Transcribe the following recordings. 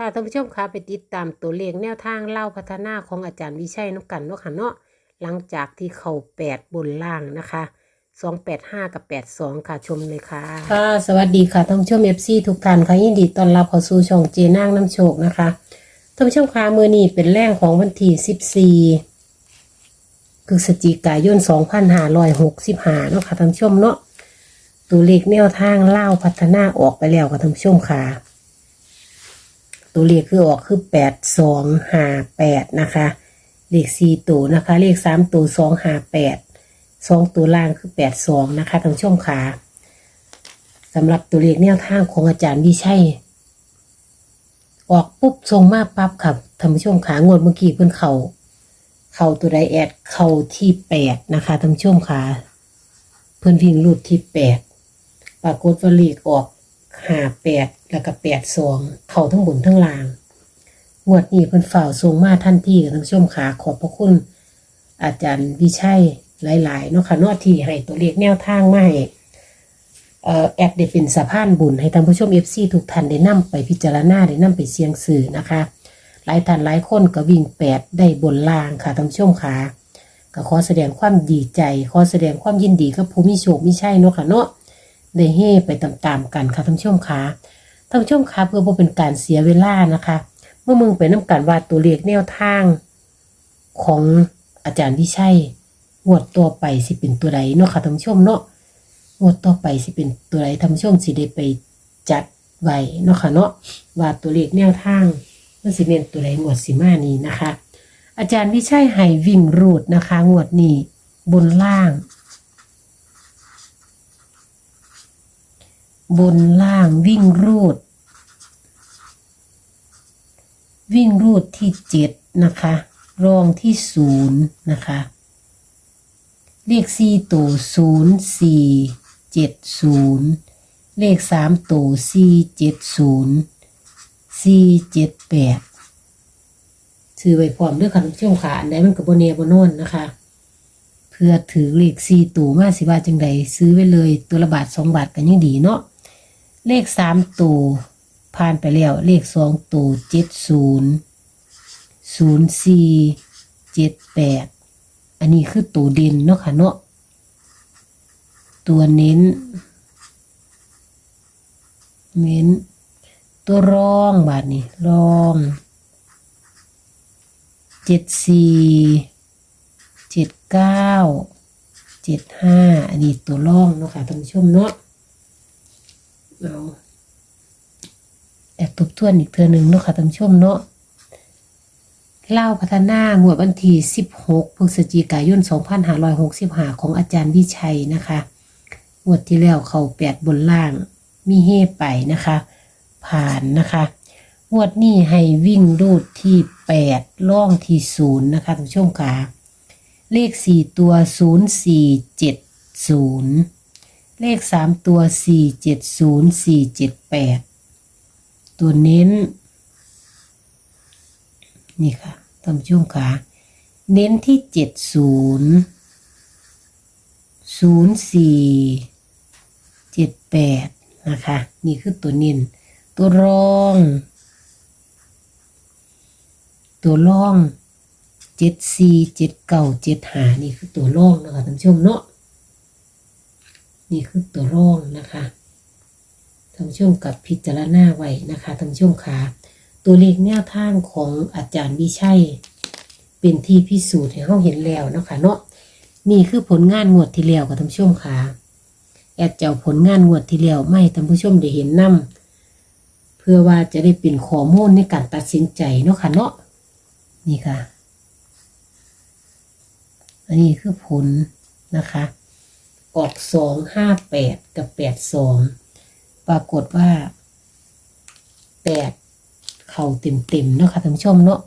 ค่ะท่านผู้ชมคะไปติดตามตัวเลขแนวทางเล่าพัฒนาของอาจารย์วิชัยนกกันเนาะค่ะเนาะหลังจากที่เขาแปดบนล่างนะคะสองแปดห้ากับแปดสองค่ะชมเลยค่ะ ค่ะ สวัสดีค่ะท่านผู้ชมเอฟซีทุกท่านค่ะยินดีต้อนรับเข้าสู่ช่องเจนางน้ำโชคนะคะท่านผู้ชมคะมือนี้เป็นแรงของวันที่สิบสี่พฤศจิกายนสองพันห้าร้อยหกสิบห้าเนาะค่ะท่านผู้ชมเนาะตัวเลขแนวทางเล่าพัฒนาออกไปแล้วค่ะท่านผู้ชมค่ะ ตัวเลขคือออกคือแปดสองห้าแปดนะคะ เลขสี่ตัวนะคะ เลขสามตัวสองห้าแปดสองตัวล่างคือแปดสองนะคะทานผู้ชมค่ะสำหรับตัวเลขแนวทางของอาจารย์วิชัยออกปุ๊บทรงมาปั๊บครับท่านผู้ชมขางวดเมื่อกี้เพิ่อนเขาเข่าตัวไดแอดเข่าที่แปดนะคะท่านผู้ชมค่ะเพิ่อนวิ่งรูดที่แปดปรากฏว่าเลขออก หาแปดแล้วก็แปดสองเข่าทั้งบนทั้งล่างงวดนี้เพิ่นฝ่าวทรงมาทันที่กับท่านผู้ชมขาขอบพระคุณ อาจารย์วิชัยหลายๆเนาะค่ะเนอที่ให้ตัวเลขแนวทางมาให้เอ่อแอดได้เป็นสะพานบุญให้ท่านผู้ชม FC ทุกท่านได้นำไปพิจารณาได้นำไปเสียงสื่อนะคะ หลายท่านหลายคนก็วิ่งแปดได้บนล่างค่ะท่านผู้ชมค่ะก็ขอแสดงความดีใจ ขอแสดงความยินดีกับผู้มีโชคมีชัยเนาะค่ะเนาะ ได้เฮไปตามๆกันค่ะท่านผู้ชมค่ะท่านผู้ชมคะเพื่อบ่เป็นการเสียเวลานะคะ เมื่อมึงไปน้ำกันว่าตัวเลขแนวทาง ของอาจารย์วิชัยงวดต่อไปสิเป็นตัวใดเนาะค่ะท่านผู้ชมเนาะงวดต่อไปสิเป็นตัวใดท่านผู้ชมสิได้ไปจัดไว้เนาะค่ะเนาะว่าตัวเลขแนวทางมันสิเป็นตัวใดงวดสิมานี้นะคะ อาจารย์วิชัยให้วิ่งรูดนะคะ งวดนี้บนล่าง บนล่างวิ่งรูด วิ่งรูดที่เจ็ดนะคะ รองที่ศูนย์นะคะ เลขสี่ตัวศูนย์สี่เจ็ดศูนย์เลขสามตัวสี่เจ็ดศูนย์สี่เจ็ดแปดซื้อไว้พร้อมด้วยค่ะท่านผู้ชมค่อันใดมันกับบเนียบนนนะคะ เพื่อถือเลขสี่ตัวมาสิว่าจังใดซื้อไว้เลยตัวละบาทสองบาทกันยังดีเนาะ เลขสามตัวผ่านไปแล้วเลขสองตัวเจ็ดศูนย์ศูนย์สี่เจ็ดแปดอันนี้คือตัวเด่นเนาะค่ะเนาะตัวเน้น เน้น ตัวรองบาทนี้รองเจ็ดสี่เจ็ดเก้าเจ็ดห้าอันนี้ตัวรองเนาะค่ะท่านผู้ชมเนาะ เอาแอบทบทวนอีกเทือหนึ่งเนาะค่ะท่านชมเนาะเล่าพัฒนางวดวันที่ 16 พฤศจิกายน 2565 ของอาจารย์วิชัยนะคะงวดที่แล้วเขาแปดบนล่าง มีเฮไปนะคะ ผ่านนะคะงวดนี้ให้วิ่งรูดที่ 8 ล่องที่ศูนย์นะคะท่านผู้ชมค่ะ เลข 4 ตัว 0470 เลขสามตัวสี่เจ็ดศูนย์สี่เจ็ดแปดตัวเน้น นี่ค่ะท่านผู้ชมค่ะเน้นที่เจ็ดศูนย์ศูนย์สี่เจ็ดแปดนะคะ นี่คือตัวเน้นตัวรอง ตัวรองเจ็ดสี่เจ็ดเก้าเจ็ดหานี่คือตัวรองนะคะท่านผู้ชมเนาะ นี่คือตัวร่องนะคะท่านผู้ชมกับพิจารณาไว้นะคะท่านผู้ชมค่ะตัวเลขแนวทางของอาจารย์วิชัย เป็นที่พิสูจน์ให้เราเห็นแล้วนะคะเนาะนี่คือผลงานงวดที่แล้วกับท่านผู้ชมค่ะแอดเจ้าผลงานงวดที่แล้วไม่ท่านผู้ชมได้เห็นนํเพื่อว่าจะได้เป็นข้อมูลในการตัดสินใจเนาะค่ะเนาะนี่ค่ะ อันนี้คือผลนะคะ ออกสองห้าแปดกับแปดสองปรากฏว่าแปดเข้าเต็มเต็มๆเนาะค่ะท่านผู้ชมเนาะ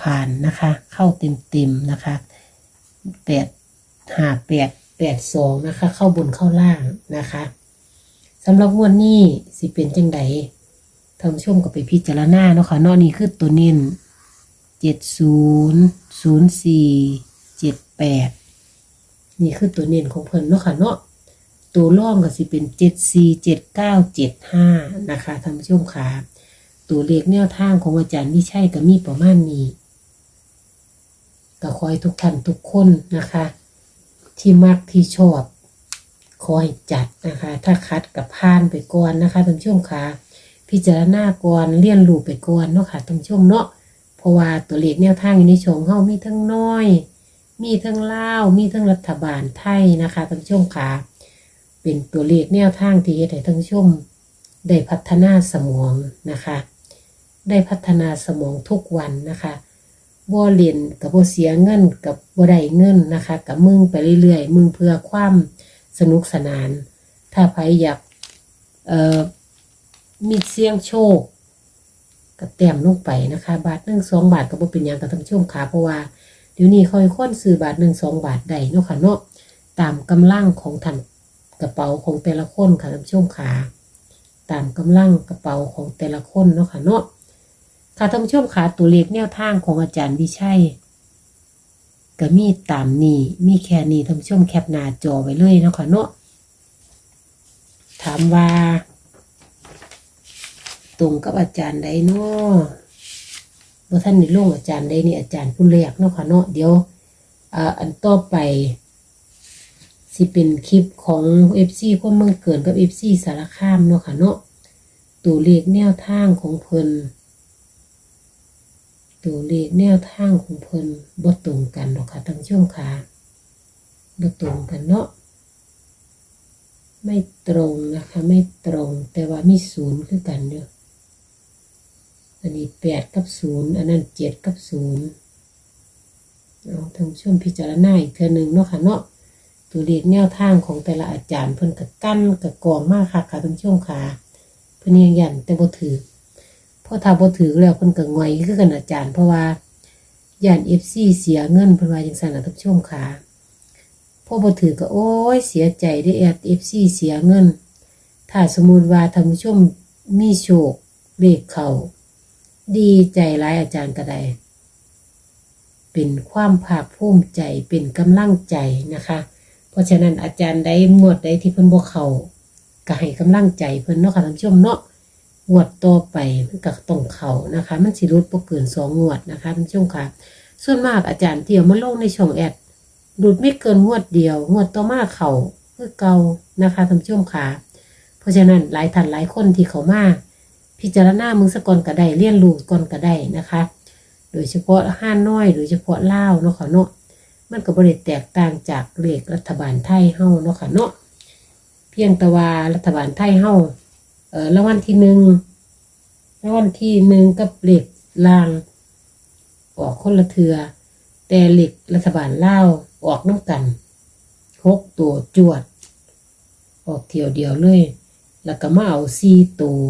ผ่านนะคะ เข้าเต็มเต็มๆนะคะแปดหาแปดแปดสองนะคะ เข้าบนเข้าล่างนะคะสำหรับวดนี้สิเป็นจังไดท่านผู้ชมก็ไปพิจารณาเนาะค่ะเนาะนี่คือตัวเน้นเจ็ดศูนย์ศูนย์สี่เจ็ดแปด นี่คือตัวเน้นของเพิ่นเนาะค่ะเนาะตัวร่องก็สิเป็นเจ็ดสี่เจ็ดเก้าเจ็ดห้านะคะท่านผู้ชมค่ะตัวเลขแนวทางของอาจารย์วิชัยก็มีประมาณนี้ก็ขอให้ทุกท่านทุกคนนะคะ ที่มักที่ชอบขอให้จัดนะคะ ถ้าคัดกับพานไปก่อนนะคะท่านผู้ชมค่ะพิจารณาก่อนเรียนรู้ไปก่อนเนาะค่ะท่านผู้ชมเนาะเพราะว่าตัวเลขแนวทางอยู่ในช่องเฮามีทั้งน้อย มีทั้งลาวมีทั้งรัฐบาลไทยนะคะท่านผู้ชมค่ะเป็นตัวเลขแนวทางที่เฮ็ดให้ท่านผู้ชมได้พัฒนาสมองนะคะ ได้พัฒนาสมองทุกวันนะคะบ่เรียนกับบ่เสียเงินกับบ่ได้เงินนะคะกับมึงไปเรื่อยๆ มึงเพื่อความสนุกสนาน ถ้าใครอยากเอ่อมีเสียงโชคก็แต้มลงไปนะคะ บาทหนึ่งสองบาทก็บ่เป็นหยังกับท่านผู้ชมค่ะเพราะว่า เดี๋ยวนี้ค่อยค้นซื้อบาทหนึ่งสองบาทได้เนาะค่ะเนาะตามกำลังของท่านกระเป๋าของแต่ละคนค่ะท่านผู้ชมค่ะตามกำลังกระเป๋าของแต่ละคนเนาะค่ะเนาะค่ะท่านผู้ชมค่ะตัวเลขแนวทางของอาจารย์วิชัยก็มีตามนี้มีแค่นี้ท่านผู้ชมแคปหน้าจอไว้เลยเนาะค่ะเนาะถามว่า ตรงกับอาจารย์ใดเนาะ บ่ท่านได้ลงอาจารย์ใดนี่อาจารย์ผู้แรกเนาะค่ะเนาะเดี๋ยวอันต่อไปสิเป็นคลิปของ FC คนเมืองเกินกับ FC สารคามเนาะค่ะเนาะตัวเลขแนวทางของเพิ่นตัวเลขแนวทางของเพิ่นบ่ตรงกันเนาะค่ะท่านผู้ชมค่ะบ่ตรงกันเนาะไม่ตรงนะคะ ไม่ตรงแต่ว่ามีศูนย์คือกันเนาะ อันนี้แปดกับศูนย์อันนั้นเจ็ดกับศูนย์เอาท่านผู้ชมพิจารณาอีกเทือหนึงเนาะค่ะเนาะตัวเลขแนวทางของแต่ละอาจารย์เพิ่นก็กั้นกับกองมากค่ะค่ะทานผู้ชมค่ะเพิ่นยังยันแต่บ่ถือพราะถ้าบ่ถือแล้วเพิ่นก็งอยคือกันอาจารย์เพราะว่าย่าน FC เสียเงินเพิ่นว่าจังซั่นน่ะทานผู้ชมค่ะพอบ่ถือก็โอ้ยเสียใจได้แอด FC เสียเงิน ถ้าสมมุติว่าทานผู้ชมมีโชคเลขเข้า ดีใจหลายอาจารย์ก็ได้เป็นความภาคภูมิใจเป็นกำลังใจนะคะ เพราะฉะนั้นอาจารย์ใดงวดใดที่เพิ่นบ่เขาก็ให้กำลังใจเพิ่นเนาะค่ะท่านผู้ชมเนาะงวดต่อไปมันก็ต้องเขานะคะ มันสิรุดบ่เกินสองงวดนะคะท่านผู้ชมค่ะ ส่วนมากอาจารย์เที่เอามาลงในช่องแอดรุดไม่เกินงวดเดียว งวดต่อมาเข้าคือเกานะคะท่านผู้ชมค่ะ เพราะฉะนั้นหลายท่านหลายคนที่เขามา พิจารณามึงสะก่อนก็ได้เรียนรู้ก่อนก็ได้นะคะ โดยเฉพาะห้าน้อย โดยเฉพาะเล่าเนาะค่ะเนาะมันก็บ่ได้แตกต่างจากเลขรัฐบาลไทยเฮาเนาะค่ะเนาะเพียงแต่ว่ารัฐบาลไทยเฮาเอ่อรางวัลที่หนึ่งรางวัลที่หนึ่งกับเลขล่าง ออกคนละเทือ แต่เลขรัฐบาลลาออกน้ำกันหกตัวจวด ออกเที่ยวเดียวเลย แล้วก็มาเอาสี่ตัว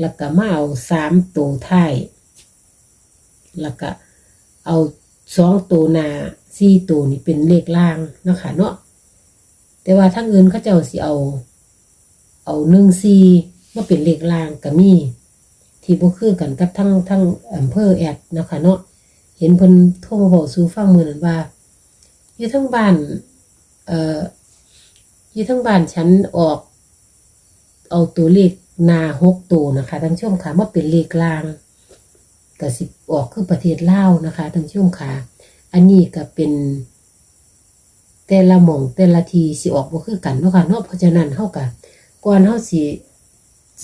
แล้วก็มาเอาสามตัวท้ายแล้วก็เอาสองตัวหนาสี่ตัวนี่เป็นเลขล่างนะคะเนาะแต่ว่าทั้งอื่นเขาเจ้าสิเอา เอาหนึ่งสี่มาเป็นเลขล่างก็มีที่บ่คือกันกับทั้งทั้งอำเภอแอดนะคะเนาะเห็นเพิ่นโทรมาบอกสู่ฟังมือนั้นว่า อยู่ทั้งบ้านเอ่ออยู่ทั้งบ้านฉันออก เอาตัวเลข นาหกตัวนะคะท่านผู้ชมค่ะมาเป็นเลขล่างก็สิบออกคือประเทศลาวนะคะท่านผู้ชมค่ะ อันนี้ก็เป็นแต่ละหม่องแต่ละทีสิออกบ่คือกันเนาะค่ะเนาะเพราะฉะนั้นเฮาก็ก่อนเฮาสิ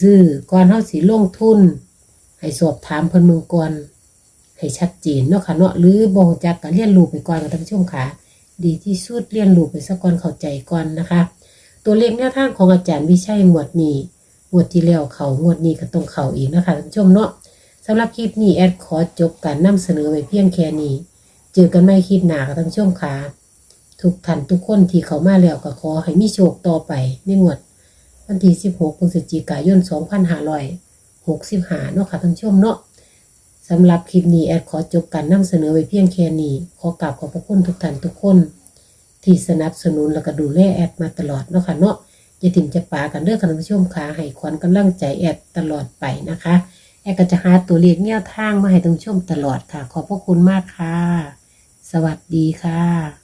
ซื้อก่อนเฮาสิลงทุน ให้สอบถามเพิ่นเมืองก่อนให้ชัดเจนเนาะค่ะเนาะหรือบ่งจักก็เรียนรู้ไปก่อนกับท่านผู้ชมค่ะ ดีที่สุดเรียนรู้ไปซะก่อนเข้าใจก่อนนะคะ ตัวเลขแนวทางของอาจารย์วิชัยงวดนี้ งวดที่แล้วเขางวดนี้ก็ต้องเขาอีกนะคะท่านผู้ชมเนาะสำหรับคลิปนี้แอดขอจบการนำเสนอไว้เพียงแค่นี้เจอกันใหม่คลิปหนาค่ะท่านผู้ชมค่ะทุกท่านทุกคนที่เขามาแล้วก็ขอให้มีโชคต่อไปในงวดวันที่ 16พฤศจิกายน 2565เนาะค่ะท่านผู้ชมเนาะสำหรับคลิปนี้แอดขอจบการนำเสนอไว้เพียงแค่นี้ขอกราบขอบพระคุณทุกท่านทุกคน ที่สนับสนุนและก็ดูแลแอดมาตลอดเนาะค่ะเนาะ จะถิ่มจะปากันเด้อค่ะท่านผู้ชมค่ะให้ขวัญกำลังใจแอดตลอดไปนะคะ แอดก็จะหาตัวเลขแนวทางมาให้ท่านผู้ชมตลอดค่ะ ขอบพระคุณมากค่ะ สวัสดีค่ะ